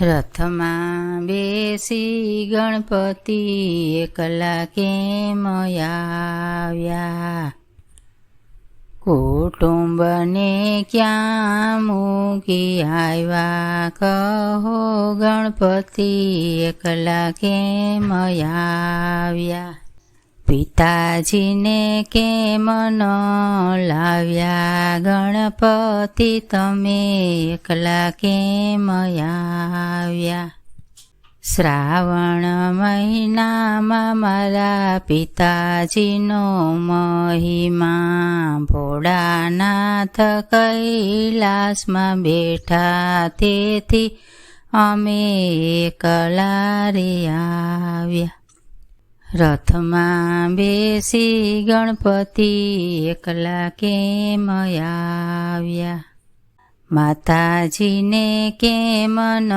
રથમાં બેસી ગણપતિ એકલા કેમ આવ્યા? કુટુંબને ક્યાં મૂકી આવ્યા? કહો ગણપતિ એકલા કેમ આવ્યા? પિતાજીને કેમ ન લાવ્યા? ગણપતિ, તમે એકલા કેમ આવ્યા? શ્રાવણ મહિનામાં મારા પિતાજીનો મહિમા ભોળાનાથ કૈલાસમાં બેઠા. તેથી અમે એકલા રે આવ્યા રથમાં બેસી ગણપતિ એકલા કેમ આવ્યા? માતાજીને કેમ ન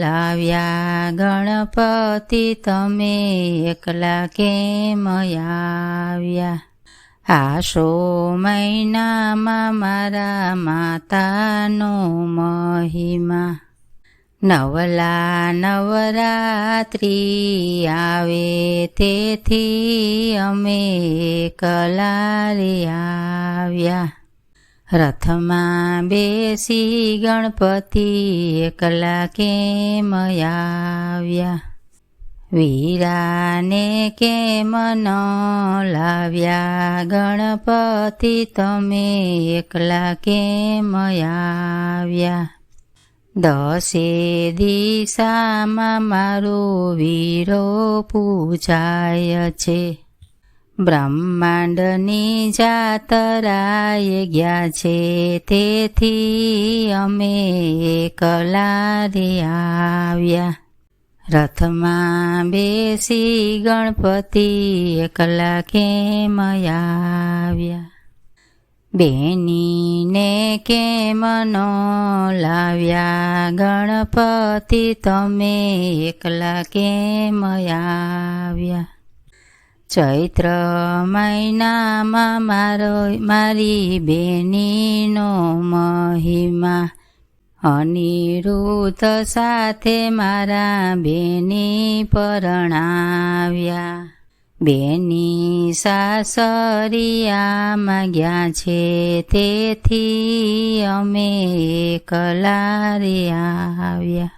લાવ્યા? ગણપતિ તમે એકલા કેમ આવ્યા? આશો મહિનામાં મારા માતાનો મહિમા નવલા નવરાત્રી આવે તેથી અમે કલારે આવ્યા. રથમાં બેસી ગણપતિ એકલા કેમ આવ્યા? વીરાને કેમ ન લાવ્યા? ગણપતિ તમે એકલા કેમ આવ્યા? દસે દિશામાં મારો વીરો પૂજાય છે. બ્રહ્માંડની જાતરાય ગયા છે, તેથી અમે એકલા રે આવ્યા. રથમાં બેસી ગણપતિ એકલા કેમ આવ્યા? બેનીને કેમ ન લાવ્યા ગણપતિ? તમે એકલા કેમ આવ્યા? ચૈત્ર મહિનામાં મારો, મારી બેનીનો મહિમા. અનિરુદ્ધ સાથે મારા બેની પરણાવ્યા. બેની સાસરિયામાં ગયા છે, તેથી અમે એકલા રે આવ્યા.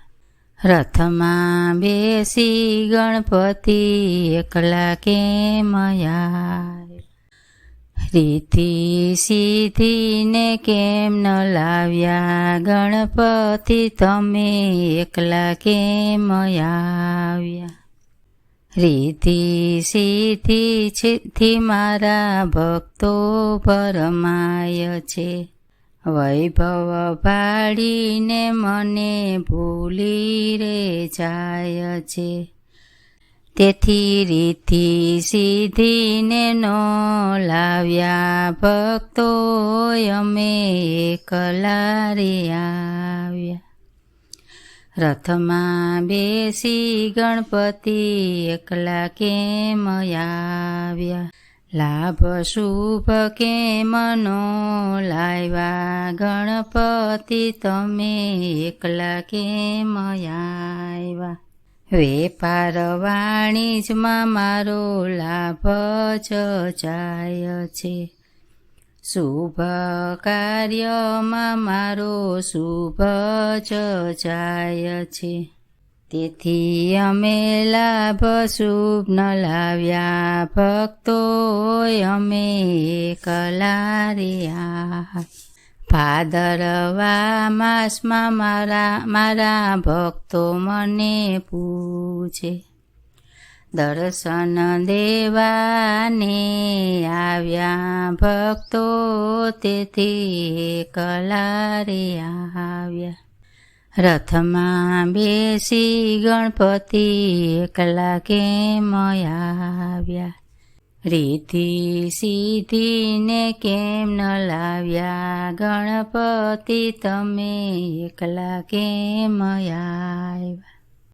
રથમાં બેસી ગણપતિ એકલા કેમ રીતિ સીધીને કેમ ન લાવ્યા? ગણપતિ તમે એકલા કેમ આવ્યા? રીતિ સિદ્ધિ છેથી મારા ભક્તો ભરમાય છે. વૈભવ ભાડીને મને ભૂલી રે જાય છે. તેથી રીતિ સીધીને નો લાવ્યા ભક્તો અમે એકલા આવ્યા. રથમાં બેસી ગણપતિ એકલા કેમ આવ્યા? લાભ શુભ કેમ નો લાવ્યા? ગણપતિ તમે એકલા કેમ આવ્યા? વેપાર વાણિજમાં મારો લાભ જ જાય છે. શુભ કાર્યમાં મારો શુભ જાય છે. તેથી અમે લાભ શુભ ન લાવ્યા ભક્તો અમે એકલા રે ભાદરવા માસમાં મારા મારા ભક્તો મને પૂછે દર્શન દેવાને આવ્યા ભક્તો તેથી કલારે આવ્યા. રથમાં બેસી ગણપતિ એકલા કેમ આવ્યા? રીતિ સીધીને કેમ ન લાવ્યા? ગણપતિ તમે એકલા કેમ આવ્યા?